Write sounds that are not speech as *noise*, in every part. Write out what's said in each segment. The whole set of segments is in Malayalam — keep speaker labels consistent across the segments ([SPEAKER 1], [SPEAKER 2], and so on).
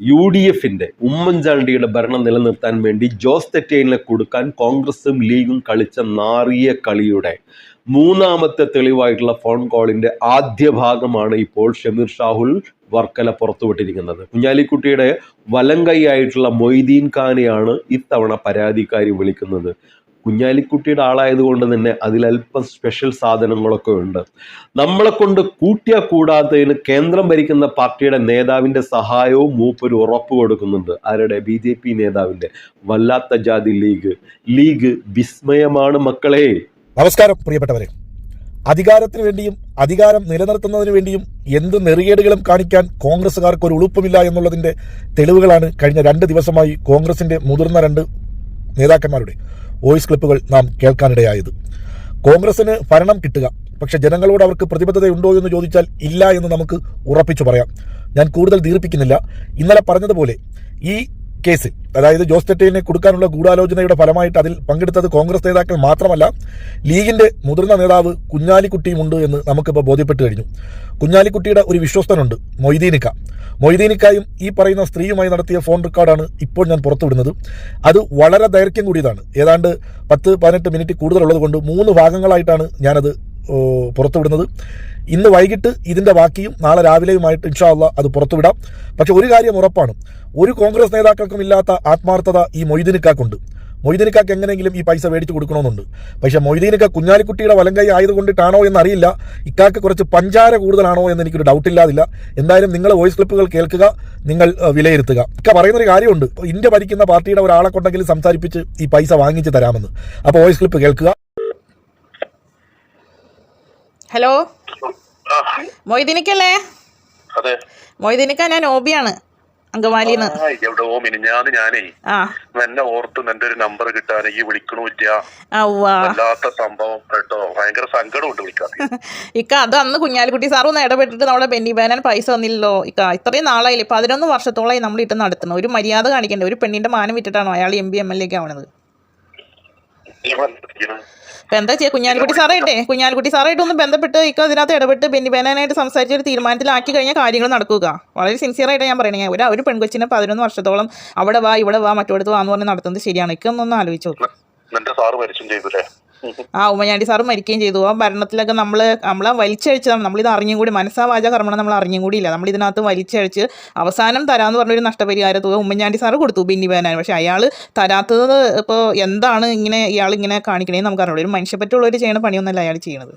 [SPEAKER 1] യു ഡി എഫിന്റെ ഉമ്മൻചാണ്ടിയുടെ ഭരണം നിലനിർത്താൻ വേണ്ടി ജോസ് തെറ്റേലിനെ കൊടുക്കാൻ കോൺഗ്രസും ലീഗും കളിച്ച നാറിയ കളിയുടെ മൂന്നാമത്തെ തെളിവായിട്ടുള്ള ഫോൺ കോളിന്റെ ആദ്യ ഭാഗമാണ് ഇപ്പോൾ ഷമീർ ഷാഹുൽ വർക്കല പുറത്തുവിട്ടിരിക്കുന്നത്. കുഞ്ഞാലിക്കുട്ടിയുടെ വലം കൈയായിട്ടുള്ള മൊയ്തീൻ ഖാനെയാണ് ഇത്തവണ പരാതിക്കാരി വിളിക്കുന്നത്. കുഞ്ഞാലിക്കുട്ടിയുടെ ആളായതുകൊണ്ട് തന്നെ അതിലല്പം സ്പെഷ്യൽ സാധനങ്ങളൊക്കെ ഉണ്ട്. നമ്മളെ കൊണ്ട് കൂട്ടിയാ കൂടാത്തതിന് കേന്ദ്രം ഭരിക്കുന്ന പാർട്ടിയുടെ നേതാവിന്റെ സഹായവും മൂപ്പൊരു ഉറപ്പ് കൊടുക്കുന്നുണ്ട്. ആരുടെ? ബി ജെ പി നേതാവിന്റെ. വല്ലാത്ത ജാതി ലീഗ്. ലീഗ് വിസ്മയമാണ് മക്കളെ.
[SPEAKER 2] നമസ്കാരം പ്രിയപ്പെട്ടവരെ. അധികാരത്തിന് വേണ്ടിയും അധികാരം നിലനിർത്തുന്നതിന് വേണ്ടിയും എന്ത് നെറികേടുകളും കാണിക്കാൻ കോൺഗ്രസ്സുകാർക്ക് ഒരു ഉളുപ്പമില്ല എന്നുള്ളതിന്റെ തെളിവുകളാണ് കഴിഞ്ഞ രണ്ട് ദിവസമായി കോൺഗ്രസിന്റെ മുതിർന്ന രണ്ട് നേതാക്കന്മാരുടെ. വോയിസ് ക്ലിപ്പുകൾ നാം കേൾക്കാനിടയായത്. കോൺഗ്രസിന് ഭരണം കിട്ടുക പക്ഷെ ജനങ്ങളോട് അവർക്ക് പ്രതിബദ്ധതയുണ്ടോ എന്ന് ചോദിച്ചാൽ ഇല്ല എന്ന് നമുക്ക് ഉറപ്പിച്ചു പറയാം. ഞാൻ കൂടുതൽ ദീർപ്പിക്കുന്നില്ല. ഇന്നലെ പറഞ്ഞതുപോലെ ഈ കേസിൽ അതായത് ജോസ് തെറ്റേലിനെ കൊടുക്കാനുള്ള ഗൂഢാലോചനയുടെ ഫലമായിട്ട് അതിൽ പങ്കെടുത്തത് കോൺഗ്രസ് നേതാക്കൾ മാത്രമല്ല ലീഗിന്റെ മുതിർന്ന നേതാവ് കുഞ്ഞാലിക്കുട്ടിയുമുണ്ട് എന്ന് നമുക്കിപ്പോൾ ബോധ്യപ്പെട്ട് കഴിഞ്ഞു. കുഞ്ഞാലിക്കുട്ടിയുടെ ഒരു വിശ്വസ്തനുണ്ട് മൊയ്തീനിക്ക. മൊയ്തീനിക്കായും ഈ പറയുന്ന സ്ത്രീയുമായി നടത്തിയ ഫോൺ റെക്കോർഡാണ് ഇപ്പോൾ ഞാൻ പുറത്തുവിടുന്നത്. അത് വളരെ ദൈർഘ്യം കൂടിയതാണ്. ഏതാണ്ട് പത്ത് പതിനെട്ട് മിനിറ്റ് കൂടുതലുള്ളത് കൊണ്ട് മൂന്ന് ഭാഗങ്ങളായിട്ടാണ് ഞാനത് പുറത്തുവിടുന്നത്. ഇന്ന് വൈകിട്ട് ഇതിന്റെ ബാക്കിയും നാളെ രാവിലെയുമായിട്ട് ഇൻഷാല്ല അത് പുറത്തുവിടാം. പക്ഷെ ഒരു കാര്യം ഉറപ്പാണ്. ഒരു കോൺഗ്രസ് നേതാക്കൾക്കും ഇല്ലാത്ത ആത്മാർത്ഥത ഈ മൊയ്തീനിക്കാക്കുണ്ട്. മൊയ്തീനിക്കാക്ക് എങ്ങനെയെങ്കിലും ഈ പൈസ മേടിച്ചു കൊടുക്കണമെന്നുണ്ട്. പക്ഷെ മൊയ്തീനിക്ക കുഞ്ഞാലിക്കുട്ടിയുടെ വലങ്കൈ കൈ ആയതുകൊണ്ടിട്ടാണോ എന്നറിയില്ല. ഇക്കാക്ക് കുറച്ച് പഞ്ചാര കൂടുതലാണോ എന്ന് എനിക്കൊരു ഡൗട്ട് ഇല്ലാതില്ല. എന്തായാലും നിങ്ങൾ വോയിസ് ക്ലിപ്പുകൾ കേൾക്കുക നിങ്ങൾ വിലയിരുത്തുക. ഇക്ക പറയുന്നൊരു കാര്യമുണ്ട്. ഇന്ത്യ ഭരിക്കുന്ന പാർട്ടിയുടെ ഒരാളെ കൊണ്ടെങ്കിലും സംസാരിപ്പിച്ച് ഈ പൈസ വാങ്ങിച്ചു തരാമെന്ന്. അപ്പോൾ വോയിസ് ക്ലിപ്പ് കേൾക്കുക.
[SPEAKER 3] ഹലോ? മൊയ്തീനിക്കല്ലേ?
[SPEAKER 4] അതെ.
[SPEAKER 3] മൊയ്തീനിക്ക ഞാൻ ഓബിയാണ് അങ്കമാലിന്ന്
[SPEAKER 4] എവിടെ എവിടെയോ മിനിഞ്ഞാന്ന് ഞാനേ എന്നെ ഓർത്ത് എന്റെ ഒരു നമ്പർ കിട്ടാൻ ഈ വിളിക്കണില്ല.
[SPEAKER 3] ഉവ്വ
[SPEAKER 4] സംഭവം കേട്ടോ. ഭയങ്കര സങ്കടമുണ്ട് വിളിക്കാൻ. *laughs*
[SPEAKER 3] ഇക്ക അത് അന്ന് കുഞ്ഞാലിക്കുട്ടി സാർ ഒന്ന് ഇടപെട്ടിട്ട് നമ്മളെ ബെന്നി ബാനാൻ പൈസ തന്നില്ലല്ലോ. ഇക്ക ഇത്രയും നാളായില്ലേ? പതിനൊന്ന് വർഷത്തോളമായി നമ്മൾ ഇട്ട് നടത്തുന്നത്. ഒരു മര്യാദ കാണിക്കേണ്ട? ഒരു പെണ്ണിന്റെ മാനം വിട്ടിട്ടാണോ അയാൾ M P M L A ഒക്കെ ആവണത്? അപ്പൊ എന്താ ചെയ്യുക കുഞ്ഞാലിക്കുട്ടി സാറായിട്ടേ കുഞ്ഞാലിക്കുട്ടി സാറായിട്ട് ഒന്ന് ബന്ധപ്പെട്ട് ഇക്ക അതിനകത്ത് ഇടപെട്ട് പിന്നെ ബനാനായിട്ട് സംസാരിച്ച് ഒരു തീരുമാനത്തിലാക്കി കഴിഞ്ഞാൽ കാര്യങ്ങൾ നടക്കുക. വളരെ സിൻസിയർ ആയിട്ട് ഞാൻ പറയണേ. ഒരു ഒരു പെൺകൊച്ചിനെ പതിനൊന്ന് വർഷത്തോളം അവിടെ വാ ഇവിടെ വാ മറ്റോടത്ത് വാന്ന് പറഞ്ഞ് നടത്തുന്നത് ശരിയാണ്. ഇക്കൊന്നൊന്ന് ആലോചിച്ചു നോക്കാം.
[SPEAKER 4] സാറ് മരിച്ചും ചെയ്തുല്ലേ
[SPEAKER 3] ആ ഉമ്മഞ്ഞാണ്ടി സാറ് മരിക്കുകയും ചെയ്തു. ആ ഭരണത്തിലൊക്കെ നമ്മൾ നമ്മളെ വലിച്ചഴിച്ചതാണ് നമ്മളിത് അറിഞ്ഞും കൂടി മനസ്സാ വാച കർമ്മണം നമ്മൾ അറിഞ്ഞും കൂടിയില്ല. നമ്മൾ ഇതിനകത്ത് വലിച്ചഴിച്ച് അവസാനം തരാമെന്ന് പറഞ്ഞൊരു നഷ്ടപരിഹാര തുക ഉമ്മൻചാണ്ടി സാറ് കൊടുത്തു ബിന്നി ബേനാൻ പക്ഷേ അയാൾ തരാത്തത് ഇപ്പോൾ എന്താണ് ഇങ്ങനെ ഇയാൾ ഇങ്ങനെ കാണിക്കണേ നമുക്ക് അറിയുള്ളൂ ഒരു മനുഷ്യപ്പറ്റുള്ളവർ ചെയ്യുന്ന പണിയൊന്നല്ല അയാൾ ചെയ്യണത്.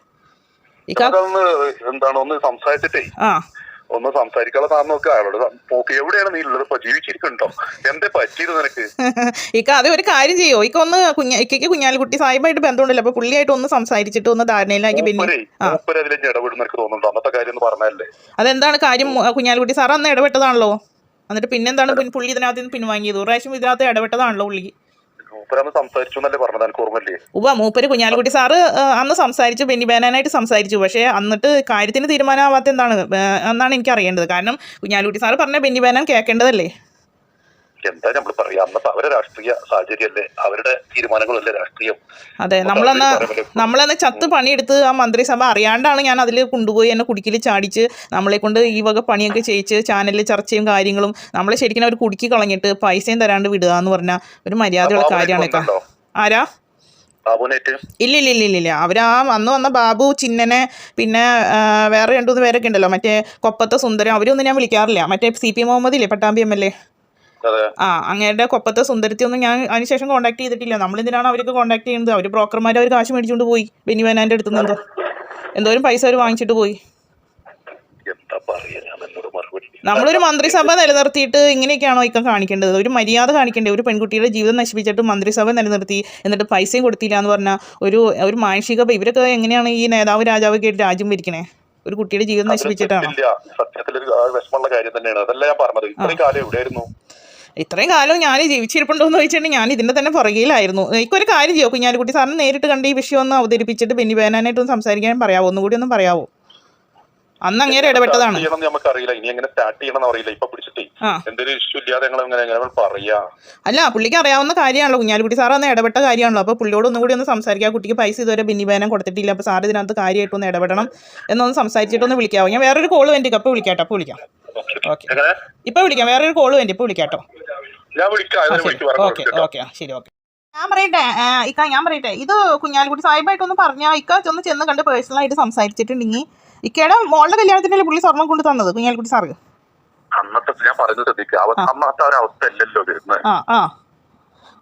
[SPEAKER 4] എന്താണ് സംസാരിച്ചിട്ടേ.
[SPEAKER 3] ആ.
[SPEAKER 4] ഒന്ന് സംസാരിക്കാനുള്ള സാറിന് നോക്കുക അയാളോട് പോക്ക് എവിടെയാണ് നീ ഉള്ളത്? ജീവിച്ചിരിക്കുന്നുണ്ടോ? ജീവിച്ചിരിക്കണ്ടോ എന്തേ പറ്റിയത് നിനക്ക്? *laughs*
[SPEAKER 3] ഇക്ക അത് ഒരു കാര്യം ചെയ്യോ? ഇക്ക ഒന്ന് ഇക്കയ്ക്ക് കുഞ്ഞാലിക്കുട്ടി സാഹിബായിട്ട് ബന്ധമുണ്ടല്ലോ. അപ്പൊ പുള്ളിയായിട്ട് ഒന്ന് സംസാരിച്ചിട്ട് ഒന്ന് ധാരണയിലാക്കി
[SPEAKER 4] പിന്നെ
[SPEAKER 3] ആ.
[SPEAKER 4] മൂപ്പര് അതിലേക്ക് ഇടപെടുന്ന എനിക്ക് തോന്നുന്നുണ്ടോ. അന്നത്തെ കാര്യം ഒന്ന് പറഞ്ഞല്ലേ
[SPEAKER 3] അതെന്താണ് കാര്യം? കുഞ്ഞാലിക്കുട്ടി സാർ അന്ന് ഇടപെട്ടതാണല്ലോ. എന്നിട്ട് പിന്നെന്താണ് പുള്ളി ഇതിനകത്ത് നിന്ന് പിൻവാങ്ങിയത്? ഒരു പ്രാവശ്യം ഇതിനകത്ത് ഇടപെട്ടതാണല്ലോ പുള്ളി.
[SPEAKER 4] മൂപ്പരന്ന് സംസാരിച്ചു എന്നല്ലേ പറഞ്ഞത്? എനിക്ക് ഓർമ്മല്ലേ
[SPEAKER 3] ഉവ മൂപ്പര് കുഞ്ഞാലിക്കുട്ടി സാറ് അന്ന് സംസാരിച്ചു ബെന്നി ബേനാനായിട്ട് സംസാരിച്ചു. പക്ഷേ എന്നിട്ട് കാര്യത്തിന് തീരുമാനമാവാത്ത എന്താണ് എന്നാണ് എനിക്ക് അറിയേണ്ടത് കാരണം കുഞ്ഞാലിക്കുട്ടി സാറ് പറഞ്ഞ ബെന്നി ബേനാൻ കേൾക്കേണ്ടതല്ലേ?
[SPEAKER 4] എന്താ നമ്മൾ പറയാ? അന്നത്തെ അവരെ രാഷ്ട്രീയ സാഹചര്യമല്ലേ? അവരുടെ തീരുമാനങ്ങളല്ലേ രാഷ്ട്രീയം?
[SPEAKER 3] അതെ നമ്മളന്ന്
[SPEAKER 4] അവർ
[SPEAKER 3] നമ്മളന്ന് ചത്ത് പണിയെടുത്ത് ആ മന്ത്രിസഭ അറിയാണ്ടാണ് ഞാൻ അതിൽ കൊണ്ടുപോയി എന്നെ കുടുക്കിൽ ചാടിച്ച് നമ്മളെ കൊണ്ട് ഈ വക പണിയൊക്കെ ചെയ്യിച്ച് ചാനലിൽ ചർച്ചയും കാര്യങ്ങളും നമ്മളെ ശരിക്കും അവർ കുടുക്കി കളഞ്ഞിട്ട് പൈസയും തരാണ്ട് വിടുക എന്ന് പറഞ്ഞാൽ ഒരു മര്യാദയുള്ള കാര്യമാണ് ആരാ ഇല്ല ഇല്ല ഇല്ല ഇല്ല ആ അന്ന് വന്ന ബാബു ചിന്നനെ പിന്നെ വേറെ രണ്ടു മൂന്ന് പേരൊക്കെ ഉണ്ടല്ലോ. മറ്റേ കൊപ്പത്തെ സുന്ദരം. അവരൊന്നും ഞാൻ വിളിക്കാറില്ല. മറ്റേ സി പി മുഹമ്മദ് ഇല്ലേ പട്ടാമ്പി എം എൽ എ. ആ അങ്ങേരുടെ കൊപ്പത്തെ സുന്ദരത്തി ഒന്നും ഞാൻ അതിനുശേഷം കോൺടാക്ട് ചെയ്തിട്ടില്ല. നമ്മൾ എന്തിനാണ് അവർക്ക് കോൺടാക്ട് ചെയ്യുന്നത് അവർ ബ്രോക്കർമാർ അവർ കാശ് മേടിച്ചുകൊണ്ട് പോയി. ബെന്നി ബനാന്റെ അടുത്ത് നിന്ന് എന്തോ എന്തോരം പൈസ അവർ വാങ്ങിച്ചിട്ട് പോയി. നമ്മളൊരു മന്ത്രിസഭ നിലനിർത്തിയിട്ട് ഇങ്ങനെയൊക്കെയാണോ ഇക്കം കാണിക്കേണ്ടത്? ഒരു മര്യാദ കാണിക്കേണ്ടത് ഒരു പെൺകുട്ടിയുടെ ജീവിതം നശിപ്പിച്ചിട്ട് മന്ത്രിസഭ നിലനിർത്തി എന്നിട്ട് പൈസയും കൊടുത്തില്ല എന്ന് പറഞ്ഞാൽ ഒരു ഒരു മാനുഷിക ഇവരൊക്കെ എങ്ങനെയാണ് ഈ നേതാവ് രാജാവൊക്കെ ആയിട്ട് രാജ്യം ഭരിക്കണേ? ഒരു കുട്ടിയുടെ ജീവിതം നശിപ്പിച്ചിട്ടാണ്?
[SPEAKER 4] സത്യത്തിൽ വിഷമമുള്ള കാര്യം തന്നെയാണ്. അതല്ല ഞാൻ പറഞ്ഞത്. ഇത്രയും കാലം എവിടെയായിരുന്നു?
[SPEAKER 3] ഇത്രയും കാലം ഞാൻ ജീവിച്ചിരിപ്പുണ്ടോ എന്ന് ചോദിച്ചിട്ടുണ്ടെങ്കിൽ ഞാൻ ഇതിന്റെ തന്നെ പുറകിലായിരുന്നു. എനിക്കൊരു കാര്യം ചെയ്യോ കുഞ്ഞാലിക്കുട്ടി സാറിന് നേരിട്ട് കണ്ട് ഈ വിഷയം ഒന്ന് അവതരിപ്പിച്ചിട്ട് ബെന്നി ബേനാനായിട്ട് ഒന്ന് സംസാരിക്കാൻ പറയാവോ? ഒന്നുകൂടി ഒന്ന് പറയാവോ? അന്ന് അങ്ങേരെ ഇടപെട്ടതാണ്.
[SPEAKER 4] ഇനി എങ്ങനെ സ്റ്റാർട്ട് ചെയ്യണം അറിയില്ല. ഇപ്പൊ പിടിച്ചിട്ടേ
[SPEAKER 3] ആ.
[SPEAKER 4] എന്തൊരു ഇഷ്യൂ ഇല്ലാതെ ഞങ്ങൾ എങ്ങനെ പറയാ?
[SPEAKER 3] അല്ല പുള്ളിക്ക് അറിയാവുന്ന കാര്യമാണല്ലോ. കുഞ്ഞാലിക്കുട്ടി സാർ അന്ന് ഇടപെട്ട കാര്യമാണല്ലോ. അപ്പൊ പുള്ളിയോട് ഒന്നുകൂടി ഒന്ന് സംസാരിക്കാം. കുട്ടിക്ക് പൈസ ഇതുവരെ ബിന്നി ബേനം കൊടുത്തിട്ടില്ല. അപ്പൊ സാർ ഇതിനകത്ത് കാര്യമായിട്ടൊന്ന് ഇടപെടണം എന്നൊന്ന് സംസാരിച്ചിട്ടൊന്ന് വിളിക്കാവോ? ഞാൻ വേറൊരു കോൾ വേണ്ടി കപ്പ് വിളിക്കാം അപ്പൊ വിളിക്കാം. ഇപ്പൊ വിളിക്കാം. ഒരു കോൾ വേണ്ടി. ഇപ്പൊ വിളിക്കാം കേട്ടോ. ശരി.
[SPEAKER 4] വിളിച്ച് പറഞ്ഞു
[SPEAKER 3] ഓക്കെ ഓക്കെ ശരി. ഓക്കെ ഞാൻ പറയട്ടെ. ഇക്ക ഞാൻ പറയട്ടെ. ഇത് കുഞ്ഞാലിക്കുട്ടി സാഹിബായിട്ടൊന്ന് പറഞ്ഞാൽ ഇക്ക ഒന്ന് ചെന്ന് കണ്ട് പേഴ്സണലായിട്ട് സംസാരിച്ചിട്ടുണ്ടെങ്കിൽ ഇക്കയുടെ മോളുടെ കല്യാണത്തിനല്ലേ പുള്ളി സ്വർണം കൊണ്ട് തന്നത് കുഞ്ഞാലിക്കുട്ടി സാറ്?
[SPEAKER 4] അന്നത്തെ ഞാൻ പറഞ്ഞു ശ്രദ്ധിക്കുക അന്നത്തെ ഒരു അവസ്ഥ അല്ലല്ലോ വരുന്നത്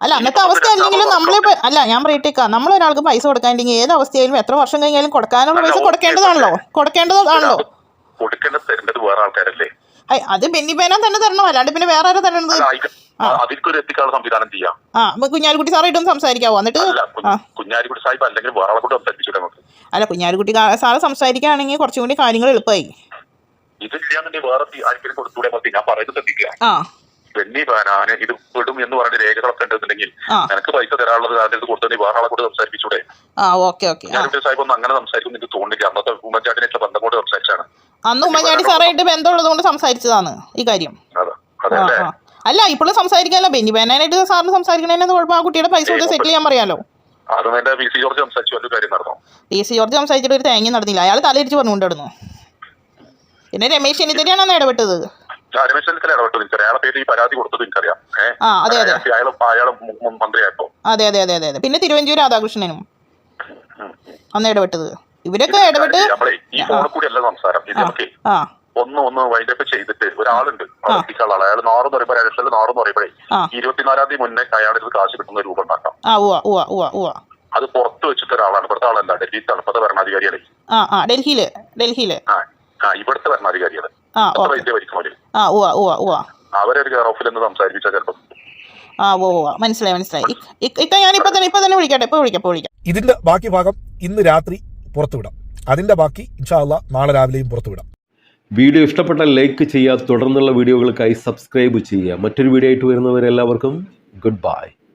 [SPEAKER 3] അല്ല അന്നത്തെ അവസ്ഥ അല്ലെങ്കിലും നമ്മളെ അല്ല ഞാൻ പറയട്ടേക്ക നമ്മൾ ഒരാൾക്ക് പൈസ കൊടുക്കാനില്ലെങ്കിൽ ഏത് അവസ്ഥയായാലും എത്ര വർഷം കഴിഞ്ഞാലും കൊടുക്കാനുള്ള പൈസ കൊടുക്കേണ്ടതാണല്ലോ. കൊടുക്കേണ്ടതാണല്ലോ.
[SPEAKER 4] കൊടുക്കേണ്ടത് തരേണ്ടത് വേറെ ആൾക്കാരല്ലേ?
[SPEAKER 3] അത് ബെന്നി പേന തന്നെ തരണം. അല്ലാണ്ട് പിന്നെ വേറെ ആരാ തരണത്?
[SPEAKER 4] അതിൽക്കൊരു എത്തിക്കാനുള്ള സംവിധാനം ചെയ്യാം.
[SPEAKER 3] ആ കുഞ്ഞാലിക്കുട്ടി സാറായിട്ടൊന്ന് സംസാരിക്കാവോ? എന്നിട്ട്
[SPEAKER 4] കുഞ്ഞാലിക്കുട്ടി സാഹിബ് അല്ലെങ്കിൽ വേറെ ആളെ കൂടെ സംസാരിപ്പിച്ചു നമുക്ക്.
[SPEAKER 3] അല്ല കുഞ്ഞാലിക്കുട്ടി സാറ് സംസാരിക്കുകയാണെങ്കിൽ കുറച്ചും കൂടി കാര്യങ്ങൾ എളുപ്പമായി.
[SPEAKER 4] വേറെ കൊടുത്തൂടെ മതി. ഞാൻ പറയുന്നത് ശ്രദ്ധിക്കുക.
[SPEAKER 3] ആ.
[SPEAKER 4] വെണ്ണി പാനാന് ഇത് വിടും എന്ന് പറഞ്ഞ രേഖകളൊക്കെ ഉണ്ടെന്നുണ്ടെങ്കിൽ നിനക്ക് പൈസ തരാനുള്ളത് അതിൽ കൊടുത്തു വേറെ ആളെ കൂടെ സംസാരിപ്പിച്ചൂടെ.
[SPEAKER 3] ആ ഓക്കെ ഓക്കെ. ആ.
[SPEAKER 4] ഞാനിവിടെ സാഹിബ് ഒന്നും അങ്ങനെ സംസാരിക്കും എനിക്ക് തോന്നില്ല. അന്നത്തെ ഉമ്മൻചാണ്ടിനെ ബന്ധം കൊണ്ട് സംസാരിച്ചാണ്.
[SPEAKER 3] അന്ന് ഉമ്മൻചാണ്ടി സാറായിട്ട് ബന്ധമുള്ളത് കൊണ്ട് സംസാരിച്ചതാണ് ഈ കാര്യം.
[SPEAKER 4] അതെ
[SPEAKER 3] ആ ആ. അല്ല ഇപ്പോഴും സംസാരിക്കാമല്ലോ ബെന്നി പേനാനായിട്ട് സാറിന് സംസാരിക്കണേന്ന് കുഴപ്പം? ആ കുട്ടിയുടെ പൈസ കൊടുത്ത് സെറ്റിൽ ചെയ്യാൻ പറയാലോ?
[SPEAKER 4] അതും എന്റെ വി സി ജോർജ് സംസാരിച്ചു. വലിയ കാര്യം നടന്നു?
[SPEAKER 3] ഡി സി ജോർജ് സംസാരിച്ചിട്ട് ഒരു തേങ്ങ നടന്നില്ല. അയാൾ തലയിരിച്ച് പറഞ്ഞുകൊണ്ടിരുന്നു പിന്നെ രമേശ് ചെന്നിത്തലയാണ് അന്ന് ഇടപെട്ടത്. ആ അതെ അതെ. അതെ അതെ അതെ അതെ പിന്നെ തിരുവഞ്ചൂർ രാധാകൃഷ്ണനും അന്ന് ഇടപെട്ടത്. ഇവരൊക്കെ ഇടപെട്ട്
[SPEAKER 4] നമ്മളെ ഈ ഫോണിൽ കൂടി അല്ല സംസാരം. ഇത് നമുക്ക്
[SPEAKER 3] ആ.
[SPEAKER 4] ഒന്ന് ഒന്ന് വൈൻഡപ്പ് ചെയ്തിട്ട് ഒരാളുണ്ട്. എത്തിക്കാനുള്ള ആൾ. അയാൾ നാറെന്ന് പറയുമ്പോൾ അയാൾ നാറെന്ന് പറയുമ്പോഴേ. ഇരുപത്തിനാലാം തീയതി മുന്നേ അയാളുടെ ഇത് കാശ് കിട്ടുന്ന രൂപം ഉണ്ടാക്കാം. അത് പുറത്ത് വെച്ചിട്ട് ഒരാളാണ്. ഇവിടുത്തെ ആളല്ല. ഡൽഹി തണുപ്പത്തെ ഭരണാധികാരികളെ
[SPEAKER 3] ആ ഡൽഹിയിൽ ഡൽഹിയിൽ
[SPEAKER 4] ആ ഇവിടുത്തെ
[SPEAKER 3] ഭരണാധികാരികൾ
[SPEAKER 4] വലിയ
[SPEAKER 3] ഉവ്വ
[SPEAKER 4] അവരൊരു കെയർ ഓഫിൽ നിന്ന് സംസാരിപ്പിച്ചാൽ ചിലപ്പോൾ
[SPEAKER 3] ആ മനസ്സിലായി മനസ്സിലായി. ഇപ്പൊ ഇക്ക ഞാൻ ഇപ്പൊ തന്നെ ഇപ്പൊ തന്നെ വിളിക്കട്ടെ. ഇപ്പൊ വിളിക്കാം ഇപ്പൊ വിളിക്കാം.
[SPEAKER 2] ഇതിന്റെ ബാക്കി ഭാഗം ഇന്ന് രാത്രി പുറത്തുവിടാം. അതിന്റെ ബാക്കി ഇൻഷാല്ല നാളെ രാവിലെയും പുറത്തുവിടാം.
[SPEAKER 1] വീഡിയോ ഇഷ്ടപ്പെട്ട ലൈക്ക് ചെയ്യുക തുടർന്നുള്ള വീഡിയോകൾക്കായി സബ്സ്ക്രൈബ് ചെയ്യുക. മറ്റൊരു വീഡിയോ ആയിട്ട് വരുന്നവരെല്ലാവർക്കും ഗുഡ് ബൈ.